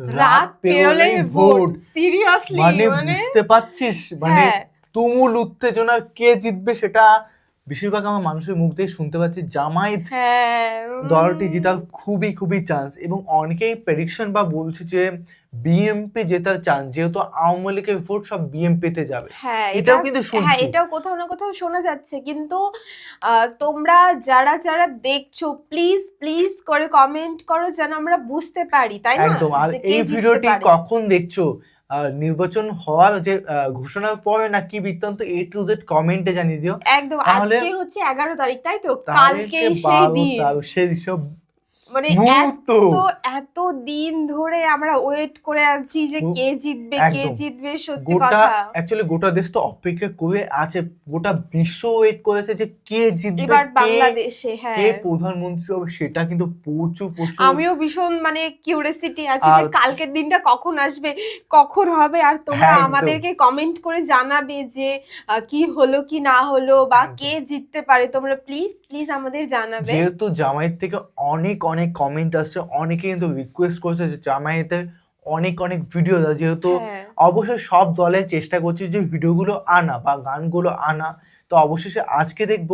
রাত পেরোলে vote. Seriously মানে মানে বুঝতে পারছিস? মানে হ্যাঁ। তুমুল উত্তেজনা কে জিতবে সেটা বেশিরভাগ আমার মানুষের মুখ থেকে শুনতে পাচ্ছি জামায়াত হ্যাঁ। দলটি জেতার খুবই খুবই চান্স এবং অনেকেই প্রেডিকশন বা বলছে যে বিএমপি জেতার চান্স যেহেতু আওয়ামী লীগের ভোট সব বিএমপিতে যাবে। হ্যাঁ এটাও কিন্তু হ্যাঁ এটাও কোথাও না কোথাও শোনা যাচ্ছে। কিন্তু আহ, তোমরা যারা যারা দেখছ প্লিজ প্লিজ করে কমেন্ট করো যেন আমরা বুঝতে পারি তাই না? একদম। আর এই ভিডিওটি কখন দেখছ? নির্বাচন হওয়ার যে ঘোষণার পরে না কি বৃত্তান্ত এ টু জেড কমেন্টে জানিয়ে দিও। একদম আজকে হচ্ছে এগারো তারিখ তাই তো? কালকে কালকেই সেই দিন। সেই সব মানে এত এত দিন ধরে আমরা ওয়েট করে আছি যে কে জিতবে কে জিতবে সত্যি গোটা কথা। অ্যাকচুয়ালি গোটা দেশ তো অপেক্ষা করে আছে গোটা বিশ্ব ওয়েট করেছে যে কে জিতবে এবার বাংলাদেশে হ্যাঁ। কে প্রধানমন্ত্রী হবে সেটা কিন্তু প্রচুর প্রচুর আমিও ভীষণ মানে কিউরিয়াসিটি আছে যে কালকের দিনটা কখন আসবে কখন হবে আর তোমরা হ্যাঁ, আমাদেরকে কমেন্ট করে জানাবে যে কি হলো কি না হলো বা কে জিততে পারে তোমরা প্লিজ প্লিজ আমাদের জানাবে। যেহেতু জামায়াত থেকে অনেক অনেক কমেন্ট আসছে অনেকে কিন্তু রিকোয়েস্ট করছে যে জামায়াতের অনেক অনেক ভিডিও দাও যেহেতু হ্যাঁ। অবশ্যই সব দলে চেষ্টা করছে যে ভিডিওগুলো আনা বা গানগুলো আনা। তো অবশেষে আজকে দেখব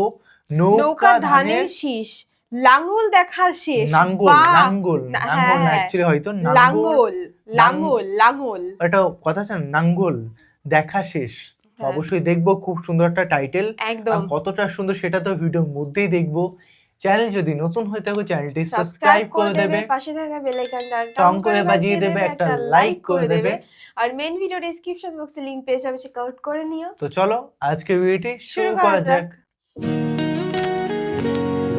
নৌকা ধানের শীষ লাঙ্গল দেখা শেষ নাঙ্গল হ্যাঁ, হ্যাঁ। অ্যাকচুয়ালি হয়তো লাঙ্গল লাঙ্গল লাঙ্গল একটা কথা আছে না, দেখা শেষ। হ্যাঁ। অবশ্যই দেখব খুব সুন্দর একটা টাইটেল একদম। কতটা সুন্দর সেটা তো ভিডিওর মধ্যেই দেখব। চ্যানেল যদি নতুন হয়ে থাকে চ্যানেলটি সাবস্ক্রাইব করে দেবে পাশে থাকা বেল আইকনটা টং করে বাজিয়ে দেবে একটা লাইক করে দেবে। আর মেন ভিডিও ডেসক্রিপশন বক্সে লিংক পেয়ে যাবে চেক আউট করে নিও। তো চলো আজকে ভিডিওটি শুরু করা যাক।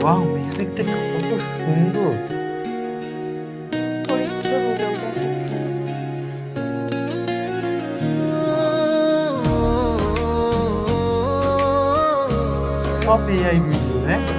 ওয়াও মিউজিকটা কত সুন্দর। পরিশ্রমী সব এআই ভিডিও হ্যাঁ?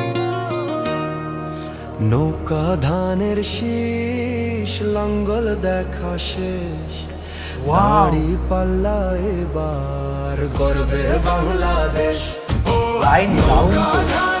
নৌকা ধানের শীষ লঙ্গল দেখা শেষ। বাড়ি পাল্লা এবার গর্বে বাংলাদেশ। নৌকা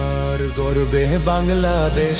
গর্বে বাংলাদেশ।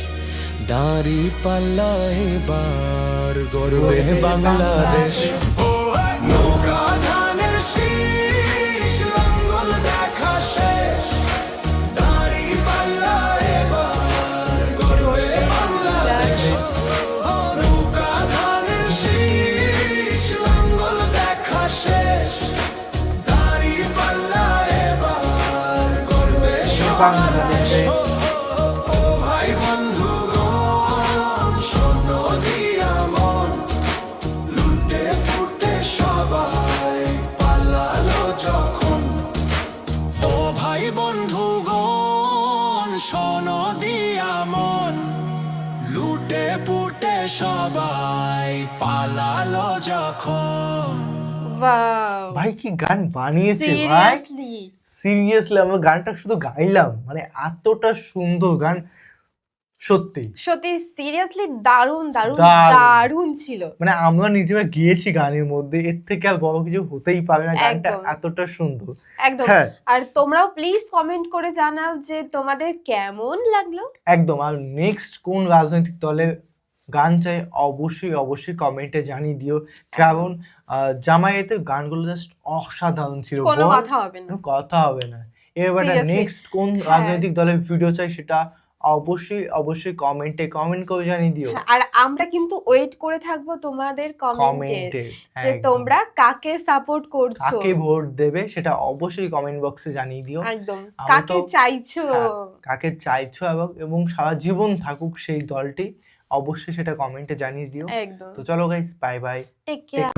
দাঁড়ি পাল্লা এবার গর্বে বাংলাদেশ। নৌকা ধানের শীষ লাঙ্গল দেখা শেষ। দাঁড়ি পাল্লা এবার গর্বে বাংলাদেশ। নৌকা ধানের শীষ লাঙ্গল দেখা শেষ। দাঁড়ি পাল্লা এবার গর্বে বাংলাদেশ। বন্ধুগণ শোন দিয়া মন। লুটে পুটে সবাই পালালো যখন। ভাই কি গান বানিয়েছে ভাই? সিরিয়াসলি সিরিয়াসলি আমরা গানটা শুধু গাইলাম। মানে এতটা সুন্দর গান। সত্যি। সত্যি সিরিয়াসলি দারুণ দারুণ দারুণ। ছিল। মানে আমরা নিজেরা গিয়েছি গানের মধ্যে এর থেকে আর বড় কিছু হতেই পারে না গানটা এতটা সুন্দর। একদম। হ্যাঁ। আর তোমরাও প্লিজ কমেন্ট করে জানাও যে তোমাদের কেমন লাগল। একদম। আর নেক্সট কোন রাজনৈতিক দলের গান চাই অবশ্যই অবশ্যই কমেন্টে জানিয়ে দিও। কারণ জামাইয়েতে গানগুলো জাস্ট অসাধারণ ছিল কোনো কথা হবে না। কথা হবে না। এবার. নেক্সট কোন হ্যাঁ। রাজনৈতিক দলের ভিডিও চাই সেটা অবশ্যই অবশ্যই কমেন্টে কমেন্ট করে জানিয়ে দিও। হ্যাঁ, আর আমরা কিন্তু ওয়েট করে থাকব তোমাদের কমেন্টে যে তোমরা কাকে সাপোর্ট করছ। কাকে ভোট দেবে সেটা অবশ্যই কমেন্ট বক্সে জানিয়ে দিও। একদম। কাকে চাইছো? হ্যাঁ, কাকে চাইছো এবং এবং সারা জীবন থাকুক সেই দলটি অবশ্যই সেটা কমেন্টে জানিয়ে দিও। একদম। তো চলো guys bye bye take care